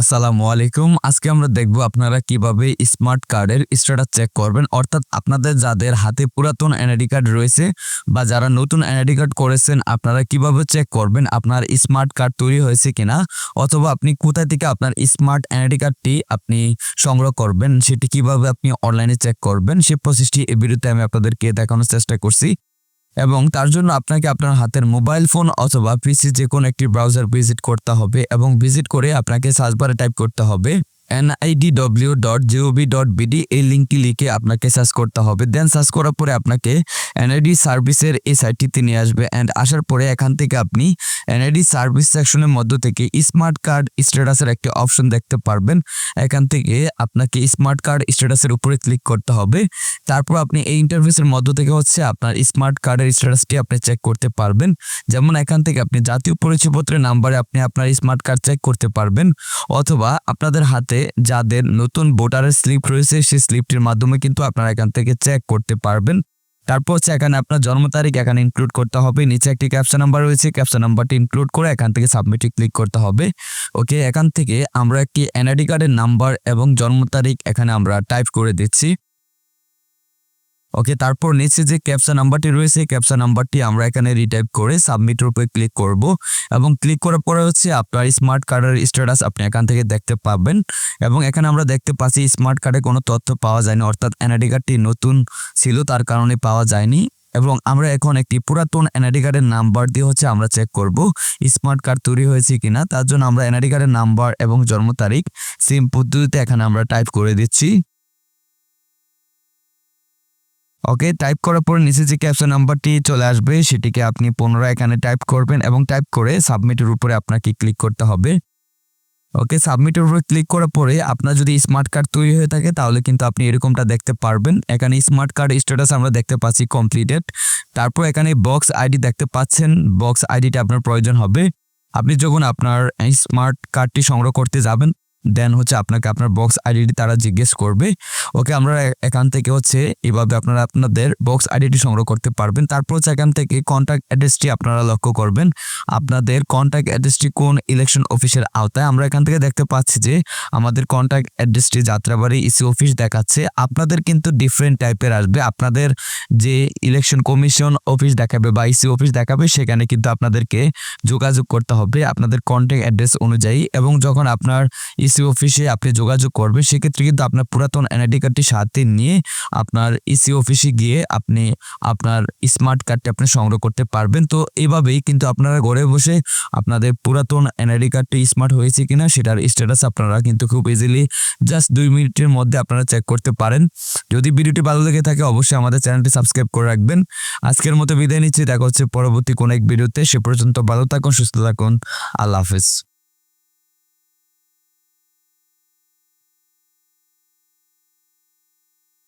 আসসালামু আলাইকুম। আজকে আমরা দেখব আপনারা কীভাবে স্মার্ট কার্ডের স্ট্যাটাস চেক করবেন। অর্থাৎ আপনাদের যাদের হাতে পুরাতন এনআইডি কার্ড রয়েছে বা যারা নতুন এনআইডি কার্ড করেছেন, আপনারা কীভাবে চেক করবেন আপনার স্মার্ট কার্ড তৈরি হয়েছে কিনা? অথবা আপনি কোথায় থেকে আপনার স্মার্ট এনআইডি কার্ডটি আপনি সংগ্রহ করবেন, সেটি কীভাবে আপনি অনলাইনে চেক করবেন, সে প্রসেসটি এই ভিডিওতে আমি আপনাদেরকে দেখানোর চেষ্টা করছি। এবং তার জন্য আপনাকে আপনার হাতের মোবাইল ফোন অথবা পিসি যে কোনো একটি ব্রাউজার ভিজিট করতে হবে এবং ভিজিট করে আপনাকে সার্চ বারে টাইপ করতে হবে। NIDW dot gov dot BD এই লিঙ্কটি লিখে আপনাকে সার্চ করতে হবে। দেন সার্চ করার পরে আপনাকে এনআইডি সার্ভিসের এই সাইটটিতে নিয়ে আসবে। অ্যান্ড আসার পরে এখান থেকে আপনি এনআইডি সার্ভিস সেকশনের মধ্য থেকে স্মার্ট কার্ড স্ট্যাটাসের একটি অপশন দেখতে পারবেন। এখান থেকে আপনাকে স্মার্ট কার্ড স্ট্যাটাসের উপরে ক্লিক করতে হবে। তারপর আপনি এই ইন্টারফেসের মধ্য থেকে হচ্ছে আপনার স্মার্ট কার্ডের স্ট্যাটাসটি আপনি চেক করতে পারবেন। যেমন এখান থেকে আপনি জাতীয় পরিচয়পত্রের নাম্বারে আপনি আপনার স্মার্ট কার্ড চেক করতে পারবেন। অথবা আপনাদের হাতে যাদের নতুন ভোটারের স্লিপ রয়েছে, সেই স্লিপটির মাধ্যমে কিন্তু আপনারা এখান থেকে চেক করতে পারবেন। তারপর হচ্ছে এখানে আপনার জন্ম তারিখ এখানে ইনক্লুড করতে হবে। নিচে একটি ক্যাপশন নাম্বার রয়েছে ক্যাপশন নাম্বারটি ইনক্লুড করে এখান থেকে সাবমিটে ক্লিক করতে হবে। ওকে এখান থেকে আমরা একটি এনআইডি কার্ডের নাম্বার এবং জন্ম তারিখ এখানে আমরা টাইপ করে দিচ্ছি। ওকে তারপর নিচে যে ক্যাপসা নাম্বারটি রয়েছে ক্যাপসা নাম্বারটি আমরা এখানে রিটাইপ করে সাবমিটের উপরে ক্লিক করব এবং ক্লিক করার পরে হচ্ছে আপনার স্মার্ট কার্ডের স্ট্যাটাস আপনি এখান থেকে দেখতে পাবেন এবং এখানে আমরা দেখতে পাচ্ছি স্মার্ট কার্ডে কোনো তথ্য পাওয়া যায়নি, অর্থাৎ এনআইডি কার্ডটি নতুন ছিল, তার কারণে পাওয়া যায়নি এবং আমরা এখন একটি পুরাতন এনআইডি কার্ডের নাম্বার দিয়ে হচ্ছে আমরা চেক করব স্মার্ট কার্ড তৈরি হয়েছে কিনা, তার জন্য আমরা এনআইডি কার্ডের নাম্বার এবং জন্ম তারিখ সেম পদ্ধতিতে এখানে আমরা টাইপ করে দিচ্ছি। ওকে টাইপ করার পর নিচে যে ক্যাপশন নাম্বারটি চলে আসবে, সেটিকে আপনি পুনরায় এখানে টাইপ করবেন এবং টাইপ করে সাবমিটের উপরে আপনাকে ক্লিক করতে হবে। ওকে সাবমিটের উপরে ক্লিক করার পরে আপনার যদি স্মার্ট কার্ড তৈরি হয়ে থাকে, তাহলে কিন্তু আপনি এরকমটা দেখতে পারবেন। এখানে স্মার্ট কার্ড স্ট্যাটাস আমরা দেখতে পাচ্ছি কমপ্লিটেড তারপর এখানে বক্স আইডি দেখতে পাচ্ছেন। বক্স আইডিটা আপনার প্রয়োজন হবে। আপনি যখন আপনার স্মার্ট কার্ডটি সংগ্রহ করতে যাবেন দেন হচ্ছে আপনাকে আপনার বক্স আইডিটি তারা জিজ্ঞেস করবে। ওকে আমরা এখান থেকে হচ্ছে এভাবে আপনারা আপনাদের বক্স আইডিটি সংগ্রহ করতে পারবেন। তারপর হচ্ছে এখান থেকে কন্ট্যাক্ট অ্যাড্রেসটি আপনারা লক্ষ্য করবেন। আপনাদের কন্ট্যাক্ট অ্যাড্রেসটি কোন ইলেকশন অফিসের আওতায়? আমরা এখান থেকে দেখতে পাচ্ছি যে আমাদের কন্ট্যাক্ট অ্যাড্রেসটি যাত্রাবাড়ি ইসি অফিস দেখাচ্ছে। আপনাদের কিন্তু ডিফারেন্ট টাইপের আসবে। আপনাদের যে ইলেকশন কমিশন অফিস দেখাবে বা ইসি অফিস দেখাবে, সেখানে কিন্তু আপনাদেরকে যোগাযোগ করতে হবে আপনাদের কন্ট্যাক্ট অ্যাড্রেস অনুযায়ী। এবং যখন আপনার ইসি অফিসে আপনি যোগাযোগ করবেন, সেক্ষেত্রে কিন্তু আপনার পুরাতন এনআইডি কার্ডটি সাথে নিয়ে আপনার ইসি অফিসে গিয়ে আপনি আপনার স্মার্ট কার্ডটি আপনি সংগ্রহ করতে পারবেন। তো এভাবেই কিন্তু আপনারা ঘরে বসে আপনাদের পুরাতন এনআইডি কার্ডটি স্মার্ট হয়েছে কিনা সেটার স্ট্যাটাস আপনারা কিন্তু খুব ইজিলি জাস্ট দুই মিনিটের মধ্যে আপনারা চেক করতে পারেন। যদি ভিডিওটি ভালো লেগে থাকে অবশ্যই আমাদের চ্যানেলটি সাবস্ক্রাইব করে রাখবেন। আজকের মতো বিদায় নিচ্ছি, দেখা হচ্ছে পরবর্তী কোনো এক ভিডিওতে। সে পর্যন্ত ভালো থাকুন, সুস্থ থাকুন। আল্লাহ হাফেজ।